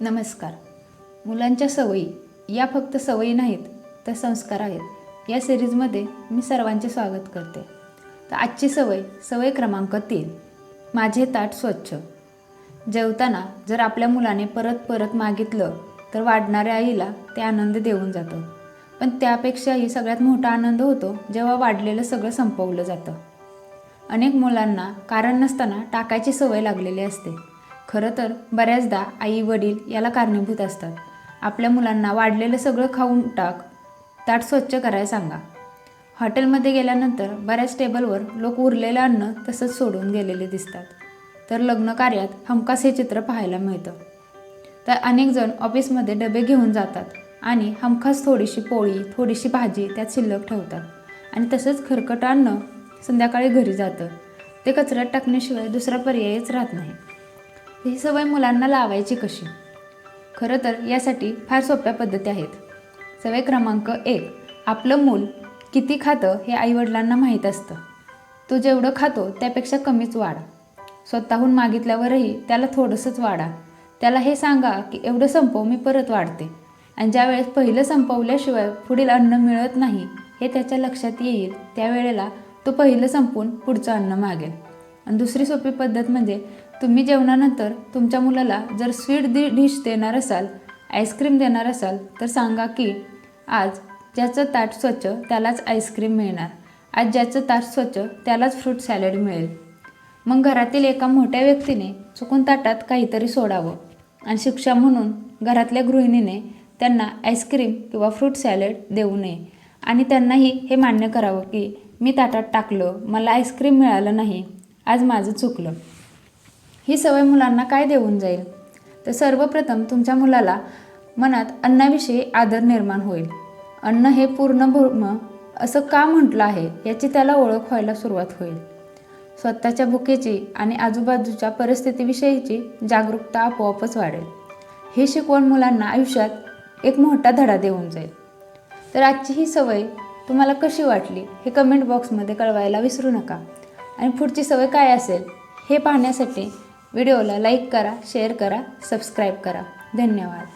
नमस्कार. मुलांच्या सवयी या फक्त सवयी नाहीत तर संस्कार आहेत. या सिरीजमध्ये मी सर्वांचे स्वागत करते. तर आजची सवय सवय क्रमांक तीन. माझे ताट स्वच्छ. जेवताना जर आपल्या मुलाने परत परत मागितलं तर वाढणाऱ्या आईला ते आनंद देऊन जातं. पण त्यापेक्षाही सगळ्यात मोठा आनंद होतो जेव्हा वाढलेलं सगळं संपवलं जातं. अनेक मुलांना कारण नसताना टाकायची सवय लागलेली असते. खरं तर बऱ्याचदा आई वडील याला कारणीभूत असतात. आपल्या मुलांना वाढलेलं सगळं खाऊन टाक ताट स्वच्छ करायला सांगा. हॉटेलमध्ये गेल्यानंतर बऱ्याच टेबलवर लोक उरलेलं अन्न तसंच सोडून गेलेले दिसतात. तर लग्न कार्यात हमखास हे चित्र पाहायला मिळतं. तर अनेक जण ऑफिसमध्ये डबे घेऊन जातात आणि हमखास थोडीशी पोळी थोडीशी भाजी त्यात शिल्लक ठेवतात. आणि तसंच खरकट अन्न संध्याकाळी घरी जातं. ते कचऱ्यात टाकण्याशिवाय दुसरा पर्यायच राहत नाही. ही सवय मुलांना लावायची कशी? खरं तर यासाठी फार सोप्या पद्धती आहेत. सवय क्रमांक एक आपलं मूल किती खातं हे आईवडिलांना माहीत असतं. तो जेवढं खातो त्यापेक्षा कमीच वाढ. स्वतःहून मागितल्यावरही त्याला थोडंसंच वाढा. त्याला हे सांगा की एवढं संपव मी परत वाढते. आणि ज्यावेळेस पहिलं संपवल्याशिवाय पुढील अन्न मिळत नाही हे त्याच्या लक्षात येईल त्यावेळेला तो पहिलं संपवून पुढचं अन्न मागेल. आणि दुसरी सोपी पद्धत म्हणजे तुम्ही जेवणानंतर तुमच्या मुलाला जर स्वीट दि डिश देणार असाल आईस्क्रीम देणार असाल तर सांगा की आज ज्याचं ताट स्वच्छ त्यालाच आईस्क्रीम मिळणार. आज ज्याचं ताट स्वच्छ त्यालाच फ्रूट सॅलड मिळेल. मग घरातील एका मोठ्या व्यक्तीने चुकून ताटात काहीतरी सोडावं. आणि शिक्षा म्हणून घरातल्या गृहिणीने त्यांना आईस्क्रीम किंवा फ्रूट सॅलड देऊ नये. आणि त्यांनाही हे मान्य करावं की मी ताटात टाकलं मला आईस्क्रीम मिळालं नाही. आज माझं चुकलं. ही सवय मुलांना काय देऊन जाईल? तर सर्वप्रथम तुमच्या मुलाला मनात अन्नाविषयी आदर निर्माण होईल. अन्न हे पूर्ण भूम असं का म्हटलं आहे याची त्याला ओळख व्हायला सुरुवात होईल. स्वतःच्या भुकेची आणि आजूबाजूच्या परिस्थितीविषयीची जागरूकता आपोआपच वाढेल. हे शिकवण मुलांना आयुष्यात एक मोठा धडा देऊन जाईल. तर आजची ही सवय तुम्हाला कशी वाटली हे कमेंट बॉक्समध्ये कळवायला विसरू नका. आणि पुढची सवय काय असेल हे पाहण्यासाठी व्हिडिओला लाईक करा शेअर करा सबस्क्राईब करा. धन्यवाद.